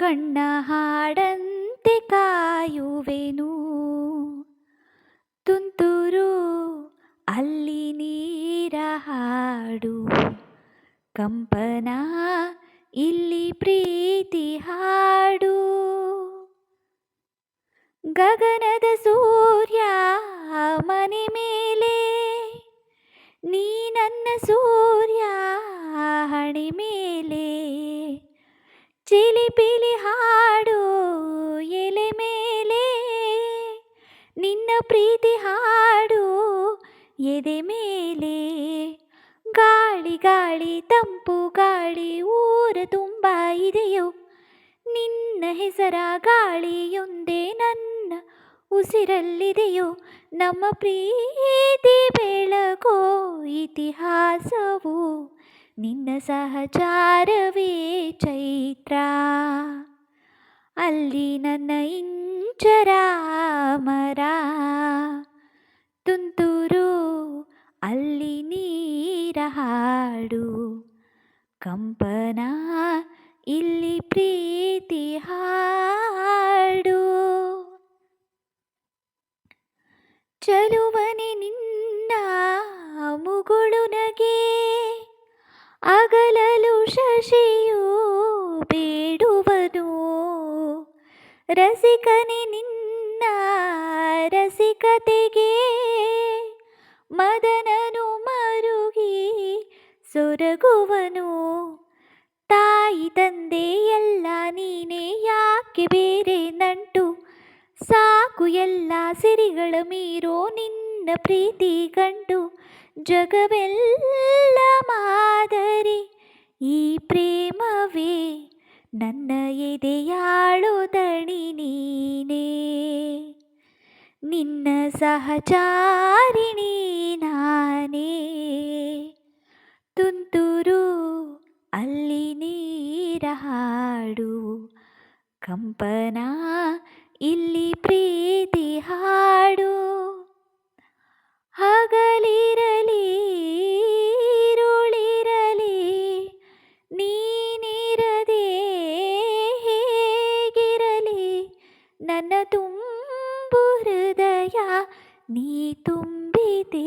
ಕಣ್ಣ ಹಾಡಂತೆ ಕಾಯುವೆನು. ತುಂತುರು ಅಲ್ಲಿ ನೀರ ಹಾಡು. ಕಂಪನ ಇಲ್ಲಿ ಪ್ರೀತಿ ಹಾಡು. ಗಗನದ ಸೂರ್ಯ ಮನೆ ಮೇಲೆ ನೀ ನನ್ನ ಸೂರ್ಯ ಹಣೆ ಮೇಲೆ ಚಿಲಿಪಿಲಿ ಹಾಡು ಎಲೆ ಮೇಲೆ. ನಿನ್ನ ಪ್ರೀತಿ ಹಾಡು ಎದೆ ಮೇಲೆ. ಗಾಳಿ ಗಾಳಿ ತಂಪು ಗಾಳಿ ಊರ ತುಂಬ ಇದೆಯೋ. ನಿನ್ನ ಹೆಸರ ಗಾಳಿಯೊಂದೇ ನನ್ನ ಉಸಿರಲ್ಲಿದೆಯೋ. ನಮ್ಮ ಪ್ರೀತಿ ಬೆಳಗೋ ಇತಿಹಾಸವು ನಿನ್ನ ಸಹಚಾರವೇ ಚೈತ್ರ. ಅಲ್ಲಿ ನನ್ನ ಇಂಚರ ಮರ ತುಂತುರು, ಅಲ್ಲಿ ನೀರ ಹಾಡು. ಕಂಪನ, ಇಲ್ಲಿ ಪ್ರೀತಿ ಹಾಡು. ಚಲುವನೆ ನಿನ್ನ ಶಶಿಯು ಬೇಡುವನು. ರಸಿಕನೆ ನಿನ್ನ ರಸಿಕತೆಗೆ ಮದನನು ಮರುಗಿ ಸೊರಗುವನು. ತಾಯಿ ತಂದೆ ಎಲ್ಲ ನೀನೇ, ಯಾಕೆ ಬೇರೆ ನಂಟು? ಸಾಕು ಎಲ್ಲ ಸಿರಿಗಳ ಮೀರೋ ನಿನ್ನ ಪ್ರೀತಿ ಕಂಡು ಜಗವೆಲ್ಲ ಮಾದರಿ ಈ ಪ್ರೇಮವೇ ನನ್ನ ಎದೆಯಾಳು ದಣಿ ನೀನೇ. ನಿನ್ನ ಸಹಚಾರಿಣಿ ನಾನೇ. ತುಂತುರು ಅಲ್ಲಿ ನೀರ ಹಾಡು, ಕಂಪನ ಇಲ್ಲಿ ಪ್ರೀತಿ ಹಾಡು. ನನ್ನ ತುಂಬು ಹೃದಯ ನೀ ತುಂಬಿದೆ